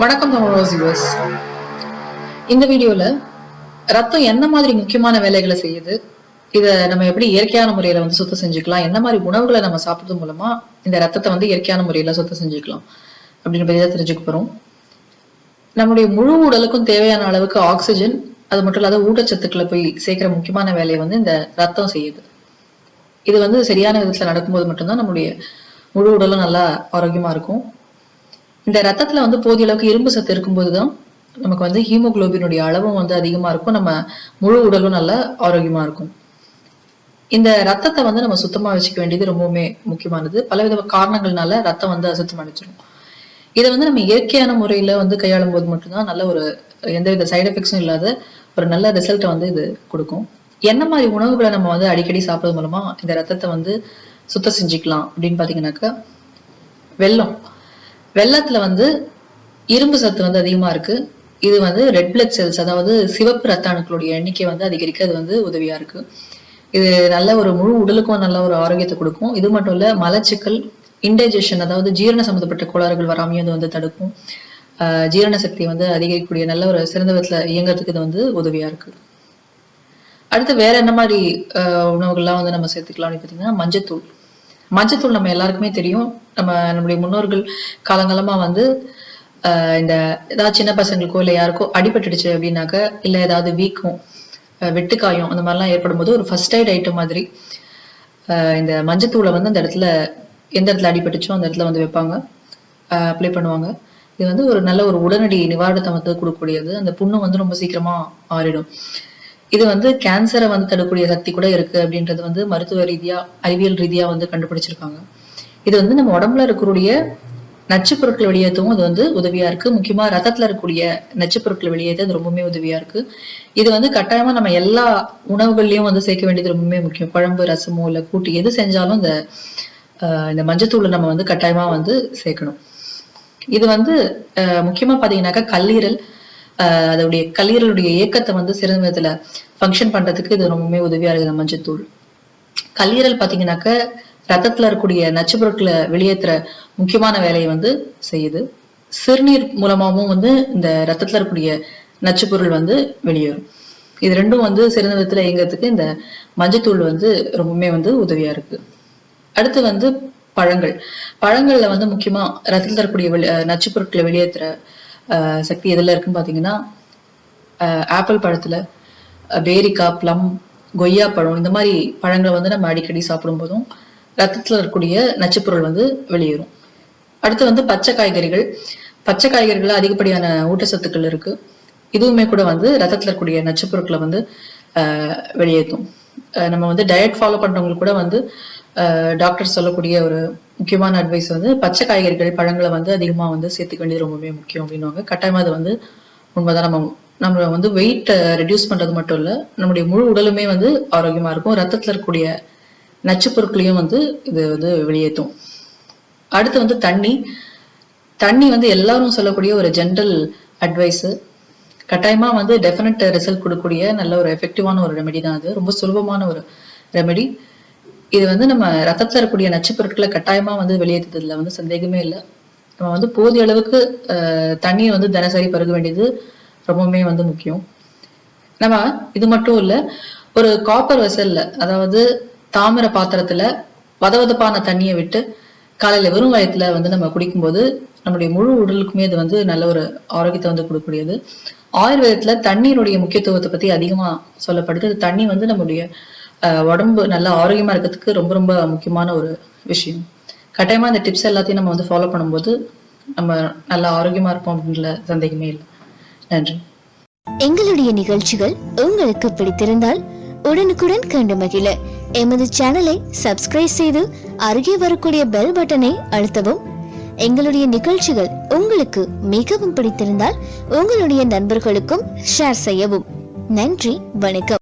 வணக்கம் தமிழ் யூஎஸ் இந்த வீடியோல ரத்தம் என்ன மாதிரி முக்கியமான வேலைகளை செய்யுது இதை நம்ம எப்படி இயற்கையான முறையில வந்து சுத்தம் செஞ்சுக்கலாம் என்ன மாதிரி உணவுகளை நம்ம சாப்பிடுறது மூலமா இந்த ரத்தத்தை வந்து இயற்கையான முறையில சுத்தம் செஞ்சுக்கலாம் அப்படின்னு பத்தி தான் தெரிஞ்சுக்க போறோம். நம்முடைய முழு உடலுக்கும் தேவையான அளவுக்கு ஆக்சிஜன் அது மட்டும் இல்லாத ஊட்டச்சத்துக்களை போய் சேர்க்கிற முக்கியமான வேலையை வந்து இந்த ரத்தம் செய்யுது. இது வந்து சரியான விதத்துல நடக்கும்போது மட்டும்தான் நம்முடைய முழு உடலும் நல்லா ஆரோக்கியமா இருக்கும். இந்த ரத்தத்துல வந்து போதிய அளவுக்கு இரும்பு சத்து இருக்கும்போது தான் நமக்கு வந்து ஹீமோகுளோபினுடைய அளவும் வந்து அதிகமாக இருக்கும். நம்ம முழு உடலும் நல்ல ஆரோக்கியமாக இருக்கும். இந்த ரத்தத்தை வந்து நம்ம சுத்தமாக வச்சுக்க வேண்டியது ரொம்பவுமே முக்கியமானது. பலவித காரணங்கள்னால ரத்தம் வந்து அசுத்தம் அடைச்சிடும் இதை வந்து நம்ம இயற்கையான முறையில் வந்து கையாளும் போது மட்டும்தான் நல்ல ஒரு எந்தவித சைடு எஃபெக்ட்ஸும் இல்லாத ஒரு நல்ல ரிசல்ட்டை வந்து இது கொடுக்கும். என்ன மாதிரி உணவுகளை நம்ம வந்து அடிக்கடி சாப்பிட்றது மூலமா இந்த ரத்தத்தை வந்து சுத்தம் செஞ்சுக்கலாம் அப்படின்னு பார்த்தீங்கன்னாக்கா வெல்லம். வெள்ளத்துல வந்து இரும்பு சத்து வந்து அதிகமா இருக்கு. இது வந்து ரெட் பிளட் செல்ஸ் அதாவது சிவப்பு ரத்த அணுக்களுடைய எண்ணிக்கை வந்து அதிகரிக்க அது வந்து உதவியா இருக்கு. இது நல்ல ஒரு முழு உடலுக்கும் நல்ல ஒரு ஆரோக்கியத்தை கொடுக்கும். இது மட்டும் இல்ல மலச்சிக்கல் இன்டைஜஷன் அதாவது ஜீரண சம்பந்தப்பட்ட கோளாறுகள் வராமையும் இது வந்து தடுக்கும். ஜீரண சக்தி வந்து அதிகரிக்கக்கூடிய நல்ல ஒரு சிறந்த விதத்துல இயங்குறதுக்கு இது வந்து உதவியா இருக்கு. அடுத்து வேற என்ன மாதிரி உணவுகள்லாம் வந்து நம்ம சேர்த்துக்கலாம் அப்படின்னு பார்த்தீங்கன்னா மஞ்சத்தூள். மஞ்சத்தூள் நம்ம எல்லாருக்குமே தெரியும். நம்ம நம்முடைய முன்னோர்கள் காலங்காலமா வந்து இந்த ஏதாவது சின்ன பசங்களுக்கோ இல்லை யாருக்கோ அடிபட்டுடுச்சு அப்படின்னாக்க இல்லை ஏதாவது வீக்கம் வெட்டுக்காயம் அந்த மாதிரிலாம் ஏற்படும் போது ஒரு ஃபர்ஸ்ட் எய்ட் ஐட்டம் மாதிரி இந்த மஞ்சத்தூளை வந்து அந்த இடத்துல எந்த இடத்துல அடிபட்டுச்சோ அந்த இடத்துல வந்து வைப்பாங்க. அப்ளை பண்ணுவாங்க. இது வந்து ஒரு நல்ல ஒரு உடனடி நிவாரணத்தை வந்து கொடுக்கக்கூடியது. அந்த புண்ணு வந்து ரொம்ப சீக்கிரமா ஆறிடும். இது வந்து கேன்சரை வந்து தடுக்கக்கூடிய சக்தி கூட இருக்கு அப்படின்றது வந்து மருத்துவ ரீதியா அறிவியல் ரீதியா வந்து கண்டுபிடிச்சிருக்காங்க. இது வந்து நம்ம உடம்புல இருக்கக்கூடிய நச்சு பொருட்கள் வெளியேற்றவும் இது வந்து உதவியா இருக்கு. முக்கியமா ரத்தத்துல இருக்கக்கூடிய நச்சு பொருட்கள் வெளியேற்ற அது ரொம்பவுமே உதவியா இருக்கு. இது வந்து கட்டாயமா நம்ம எல்லா உணவுகள்லயும் வந்து சேர்க்க வேண்டியது ரொம்பவுமே முக்கியம். குழம்பு ரசமோ இல்ல கூட்டு எது செஞ்சாலும் இந்த ஆஹ் இந்த மஞ்சத்தூளை நம்ம வந்து கட்டாயமா வந்து சேர்க்கணும். இது வந்து ஆஹ் முக்கியமா பாத்தீங்கன்னாக்கா கல்லீரல் அதோடைய கல்லீரலுடைய இயக்கத்தை வந்து சிறந்த விதத்துல ஃபங்க்ஷன் பண்றதுக்கு இது ரொம்பவுமே உதவியா இருக்குது இந்த மஞ்சத்தூள். கல்லீரல் பாத்தீங்கன்னாக்க ரத்தத்துல இருக்கக்கூடிய நச்சு பொருட்களை வெளியேற்றுற முக்கியமான வேலையை வந்து செய்யுது. சிறுநீர் மூலமாவும் வந்து இந்த ரத்தத்துல இருக்கக்கூடிய நச்சு பொருள் வந்து வெளியேறும். இது ரெண்டும் வந்து சிறந்த விதத்துல இயங்குறதுக்கு இந்த மஞ்சத்தூள் வந்து ரொம்பவுமே வந்து உதவியா இருக்கு. அடுத்து வந்து பழங்கள். பழங்கள்ல வந்து முக்கியமா ரத்தத்தில் இருக்கக்கூடிய வெளி நச்சு பொருட்களை வெளியேற்றுற சக்தி எதில் இருக்குன்னு பார்த்தீங்கன்னா ஆப்பிள் பழத்தில் பேரிக்கா பேரிக்காய் ப்ளம் கொய்யா பழம் இந்த மாதிரி பழங்களை வந்து நம்ம அடிக்கடி சாப்பிடும் போதும் ரத்தத்துல இருக்கக்கூடிய நச்சுப்பொருள் வந்து வெளியேறும். அடுத்து வந்து பச்சை காய்கறிகள். பச்சை காய்கறிகளில் அதிகப்படியான ஊட்டச்சத்துக்கள் இருக்கு. இதுவுமே கூட வந்து ரத்தத்தில் இருக்கக்கூடிய நச்சுப்பொருட்களை வந்து வெளியேற்றும். நம்ம வந்து டயட் ஃபாலோ பண்ணுறவங்களுக்கு கூட வந்து டாக்டர் சொல்லக்கூடிய ஒரு முக்கியமான அட்வைஸ் வந்து பச்சை காய்கறிகள் பழங்களை வந்து அதிகமாக வந்து சேர்த்துக்க வேண்டியது ரொம்பவே முக்கியம் அப்படின்னுவாங்க. கட்டாயமாக அது வந்து உண்மைதான். நம்ம நம்ம வந்து வெயிட்டை ரெடியூஸ் பண்ணுறது மட்டும் இல்லை நம்முடைய முழு உடலுமே வந்து ஆரோக்கியமாக இருக்கும். ரத்தத்தில் இருக்கக்கூடிய நச்சு பொருட்களையும் வந்து இது வந்து வெளியேற்றும். அடுத்து வந்து தண்ணி. தண்ணி வந்து எல்லாரும் சொல்லக்கூடிய ஒரு ஜென்ரல் அட்வைஸு கட்டாயமாக வந்து டெஃபினட் ரிசல்ட் கொடுக்கக்கூடிய நல்ல ஒரு எஃபெக்டிவான ஒரு ரெமெடி தான் அது. ரொம்ப சுலபமான ஒரு ரெமெடி இது வந்து நம்ம ரத்தத்தில் இருக்கக்கூடிய நச்சு பொருட்களை கட்டாயமா வந்து வெளியேற்றதுல வந்து சந்தேகமே இல்லை. நம்ம வந்து போதிய அளவுக்கு தண்ணியை வந்து தினசரி பருக வேண்டியது ரொம்பவுமே வந்து முக்கியம். நம்ம இது மட்டும் இல்லை ஒரு காப்பர் வெசல்ல அதாவது தாமிர பாத்திரத்துல வதவதப்பான தண்ணியை விட்டு காலையில வெறும் வயத்துல வந்து நம்ம குடிக்கும்போது நம்முடைய முழு உடலுக்குமே இது வந்து நல்ல ஒரு ஆரோக்கியத்தை வந்து கொடுக்கக்கூடியது. ஆயுர்வேதத்துல தண்ணீருடைய முக்கியத்துவத்தை பத்தி அதிகமா சொல்லப்படுது. தண்ணி வந்து நம்முடைய உடம்பு நல்ல ஆரோக்கியமா இருக்கிறதுக்கு ரொம்ப ரொம்ப முக்கியமான ஒரு விஷயம். கட்டாயமா இந்த டிப்ஸ் எல்லாத்தையும் நம்ம வந்து ஃபாலோ பண்ணும்போது நம்ம நல்லா ஆரோக்கியமா இருப்போம் அப்படின்ற சந்தேகமே இல்லை. நன்றி. எங்களுடைய நிகழ்ச்சிகள் உங்களுக்கு பிடித்திருந்தால் உடனுக்குடன் கண்டு மகிழ. எமது சேனலை சப்ஸ்கிரைப் செய்து அருகே வரக்கூடிய பெல் பட்டனை அழுத்தவும். எங்களுடைய நிகழ்ச்சிகள் உங்களுக்கு மிகவும் பிடித்திருந்தால் உங்களுடைய நண்பர்களுக்கும் ஷேர் செய்யவும். நன்றி வணக்கம்.